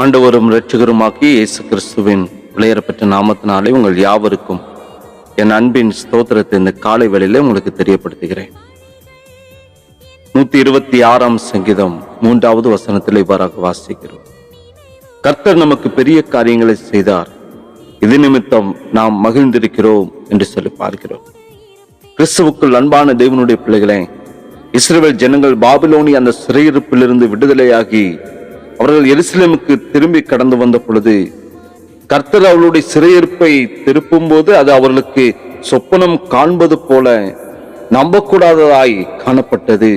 ஆண்டவரும் இரட்சகருமாகிய இயேசு கிறிஸ்துவின் விளையரப்பட்ட நாமத்தினாலே உங்கள் யாவருக்கும் என் அன்பின் ஸ்தோத்திரத்தை இந்த காலை வேளையிலே உங்களுக்கு தெரியப்படுத்துகிறேன். நூத்தி இருபத்தி ஆறாம் சங்கீதம் மூன்றாவது வசனத்தில் இவ்வாறாக வாசிக்கிறோம். கர்த்தர் நமக்கு பெரிய காரியங்களை செய்தார். இது நிமித்தம் நாம் மகிழ்ந்திருக்கிறோம் என்று சொல்லி பார்க்கிறோம். கிறிஸ்துவுக்குள் அன்பான தேவனுடைய பிள்ளைகளே இஸ்ரேல் ஜனங்கள் பாபிலோனி அந்த சிறையிருப்பிலிருந்து விடுதலையாகி அவர்கள் எருசலேமுக்கு திரும்பி கடந்து வந்த பொழுது கர்த்தர் அவர்களுடைய சிறையிருப்பை திருப்பும் போது அது அவர்களுக்கு சொப்பனம் காண்பது போல நம்பக்கூடாததாய் காணப்பட்டது.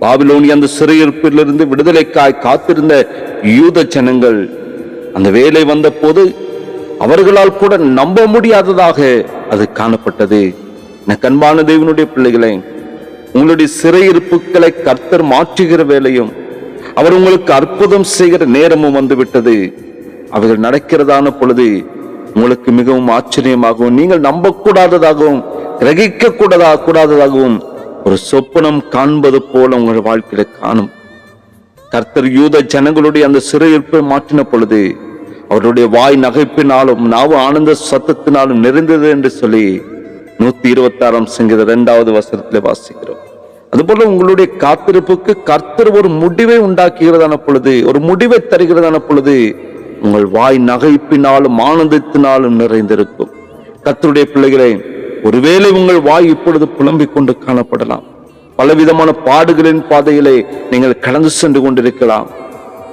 பாபிலோனி அந்த சிறையிருப்பிலிருந்து விடுதலைக்காய் காத்திருந்த யூத ஜனங்கள் அந்த வேலை வந்த போது அவர்களால் கூட நம்ப முடியாததாக அது காணப்பட்டது. எனக்கு கண்பான தேவனுடைய பிள்ளைகளை உங்களுடைய சிறையிருப்புகளை கர்த்தர் மாற்றுகிற வேலையும் அவர் உங்களுக்கு அற்புதம் செய்கிற நேரமும் வந்துவிட்டது. அவைகள் நடக்கிறதான பொழுது உங்களுக்கு மிகவும் ஆச்சரியமாகவும் நீங்கள் நம்பக்கூடாததாகவும் கிரகிக்க கூடாதா கூடாததாகவும் ஒரு சொப்பனம் காண்பது போல உங்கள் வாழ்க்கையில காணும். கர்த்தர் யூத ஜனங்களுடைய அந்த சிறையிருப்பை மாற்றின பொழுது அவருடைய வாய் நகைப்பினாலும் நாவு ஆனந்த சத்தத்தினாலும் நிறைந்தது என்று சொல்லி நூத்தி இருபத்தி ஆறாம் சங்கீத இரண்டாவது வசனத்தில் வாசிக்கிறோம். அதுபோல உங்களுடைய காத்திருப்புக்கு கர்த்தர் ஒரு முடிவை உண்டாக்குகிறதான பொழுது ஒரு முடிவை தருகிறதான பொழுது உங்கள் வாய் நகைப்பினாலும் ஆனந்தத்தினாலும் நிறைந்திருக்கும். கத்தருடைய பிள்ளைகளை ஒருவேளை உங்கள் வாய் இப்பொழுது புலம்பிக் கொண்டு காணப்படலாம். பலவிதமான பாடுகளின் பாதையிலே நீங்கள் கடந்து சென்று கொண்டிருக்கலாம்.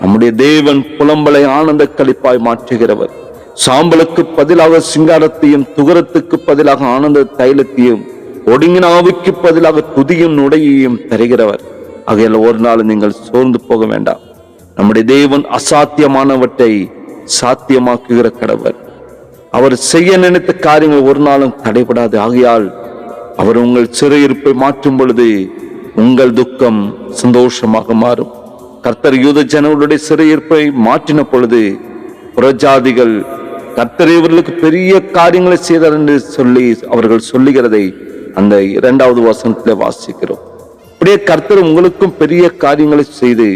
நம்முடைய தேவன் புலம்பலை ஆனந்த களிப்பாய் மாற்றுகிறவர். சாம்பலுக்கு பதிலாக சிங்காரத்தையும் துகரத்துக்கு பதிலாக ஆனந்த தைலத்தையும் ஒடுங்கின ஆவிக்கு பதிலாக துதியும் நுடையையும் தருகிறவர். ஆகையால் ஒரு நாள் நீங்கள் சோர்ந்து போக வேண்டாம். நம்முடைய தேவன் அசாத்தியமானவற்றை சாத்தியமாக்குகிற கடவர் அவர் செய்ய நினைத்த காரியங்கள் ஒரு நாளும் தடைபடாது. ஆகையால் அவர் உங்கள் சிறையிருப்பை மாற்றும் பொழுது உங்கள் துக்கம் சந்தோஷமாக மாறும். கர்த்தர் யூத ஜனங்களுடைய சிறையிருப்பை மாற்றின பொழுது புறஜாதிகள் கர்த்தர் இவர்களுக்கு பெரிய காரியங்களை செய்தார் என்று சொல்லி அவர்கள் சொல்லுகிறதை அந்த இரண்டாவது வசனத்தில் வாசிக்கிறோம். அப்படியே கர்த்தர் உங்களுக்கும் பெரிய காரியங்களை செய்து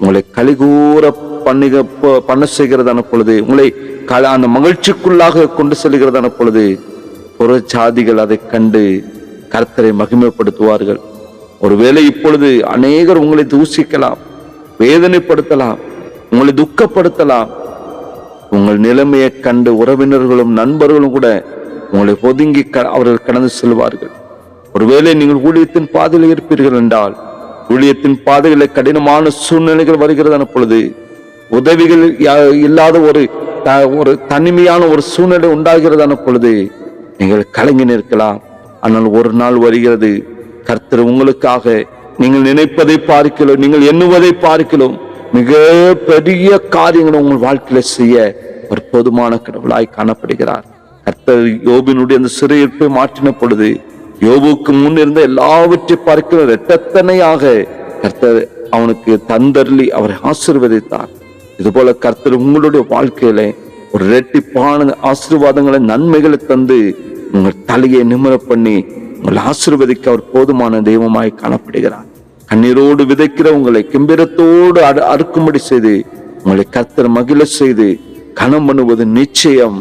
உங்களை கலிகூற பண்ணுக பண்ண செய்கிறதான பொழுது உங்களை கல அந்த மகிழ்ச்சிக்குள்ளாக கொண்டு செல்கிறதான பொழுது புற ஜாதிகள் அதை கண்டு கர்த்தரை மகிமைப்படுத்துவார்கள். ஒருவேளை இப்பொழுது அநேகர் உங்களை தூசிக்கலாம் வேதனைப்படுத்தலாம் உங்களை துக்கப்படுத்தலாம். உங்கள் நிலைமையை கண்டு உறவினர்களும் நண்பர்களும் கூட உங்களை ஒதுங்கி க- அவர்கள் கடந்து செல்வார்கள். ஒருவேளை நீங்கள் ஊழியத்தின் பாதையில் இருப்பீர்கள் என்றால் ஊழியத்தின் பாதையில கடினமான சூழ்நிலைகள் வருகிறதான பொழுது உதவிகள் இல்லாத ஒரு த- ஒரு தனிமையான ஒரு சூழ்நிலை உண்டாகிறதான பொழுது நீங்கள் கலங்கி நிற்கலாம். ஆனால் ஒரு நாள் வருகிறது கர்த்தர் உங்களுக்காக நீங்கள் நினைப்பதை பார்க்கலாம் நீங்கள் எண்ணுவதை பார்க்கலாம் மிக பெரிய காரியங்களை உங்கள் வாழ்க்கையில செய்ய ஒரு போதுமான கடவுளாய் காணப்படுகிறார். கர்த்தர் யோபினுடைய அந்த சிறையிருப்பை மாற்றின பொழுது யோபுக்கு முன் இருந்த எல்லாவற்றை பார்க்கிற இரட்டத்தனையாக கர்த்தர் அவனுக்கு தந்தர்லி அவரை ஆசீர்வதித்தார். இதுபோல கர்த்தர் உங்களுடைய வாழ்க்கையில ஒரு இரட்டிப்பான ஆசீர்வாதங்களை நன்மைகளை தந்து உங்கள் தலையை நிமிர பண்ணி உங்களை ஆசீர்வதிக்க அவர் போதுமான தெய்வமாய் காணப்படுகிறார். கண்ணீரோடு விதைக்கிற உங்களை கிம்பிரத்தோடு அறுக்கும்படி செய்து உங்களை கர்த்தர் மகிழ செய்து கனம் பண்ணுவது நிச்சயம்.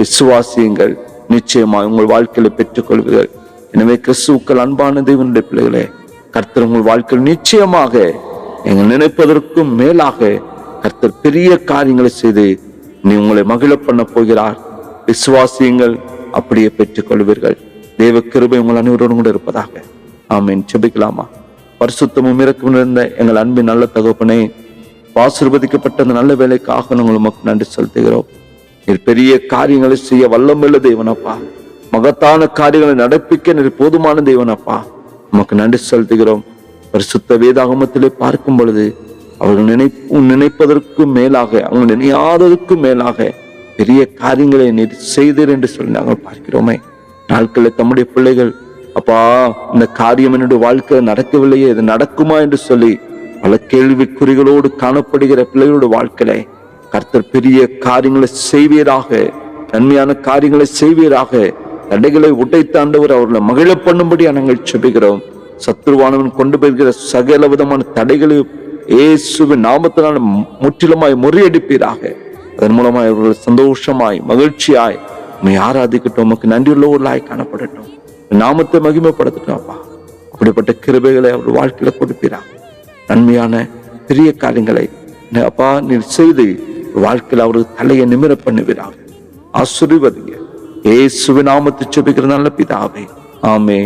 விசுவாசியுங்கள். நிச்சயமாய் உங்கள் வாழ்க்கையில பெற்றுக்கொள்வீர்கள். எனவே கிறிஸ்துக்கள் அன்பான தேவனுடைய பிள்ளைகளே கர்த்தர் உங்கள் வாழ்க்கையில் நிச்சயமாக நீங்கள் நினைப்பதற்கும் மேலாக கர்த்தர் பெரிய காரியங்களை செய்து நீ உங்களை மகிழ பண்ண போகிறார். விசுவாசியுங்கள் அப்படியே பெற்றுக்கொள்வீர்கள். தேவ கிருபை உங்கள் அனைவரோடும் கூட இருப்பதாக. ஆமீன். செபிக்கலாமா பரிசுத்தமும் இறக்கும் இருந்த எங்கள் அன்பின் நல்ல தகப்பனே ஆசீர்வதிக்கப்பட்ட அந்த நல்ல வேலைக்காக நாங்கள் உமக்கு நன்றி செலுத்துகிறோம். நீர் பெரிய காரியங்களை செய்ய வல்லமுள்ள தேவனப்பா. மகத்தான காரியங்களை நடப்பிக்க நீர் போதுமான தேவனப்பா. உமக்கு நன்றி செலுத்துகிறோம். பரிசுத்த வேதாகமத்திலே பார்க்கும் பொழுது அவர்கள் நினை நினைப்பதற்கும் மேலாக அவங்க நினையாததற்கும் மேலாக பெரிய காரியங்களை நீர் செய்தீர் என்று சொல்லி நாங்கள் பார்க்கிறோமே. நாட்களில் தம்முடைய பிள்ளைகள் அப்பா இந்த காரியம் என்னுடைய வாழ்க்கையில் நடக்கவில்லையே இது நடக்குமா? என்று சொல்லி பல கேள்விக்குறிகளோடு காணப்படுகிற பிள்ளைகளோட வாழ்க்கையில கர்த்தர் பெரிய காரியங்களை செய்வீராக நன்மையான காரியங்களை செய்வீராக. தடைகளை உடைத்தாண்டவர் அவர்களை மகிழ பண்ணும்படியா நாங்கள் செபிக்கிறோம் சத்ருவானவன் கொண்டு போயிருக்கிற சகல விதமான தடைகளையும் இயேசுவின் நாமத்தினால் முற்றிலுமாய் முறியடிப்பீராக. அதன் மூலமாய் அவர்கள் சந்தோஷமாய் மகிழ்ச்சியாய் உண்மை ஆராதிக்கட்டும் உமக்கு நன்றியுள்ளவர்களாய் காணப்படட்டும். நாமத்தை மகிமைப்படுத்தட்டும் அப்பா. அப்படிப்பட்ட கிருபைகளை அவர் வாழ்க்கையில கொடுப்பீராக. நன்மையான பெரிய காரியங்களை அப்பா நீர் செய்து வாழ்க்கையில் அவர் தலையை நிமிர பண்ணுவீராக ஆசிர்வதிங்க. ஏ நாமத்தை செபிக்கிற நல்ல பிதாவே. ஆமே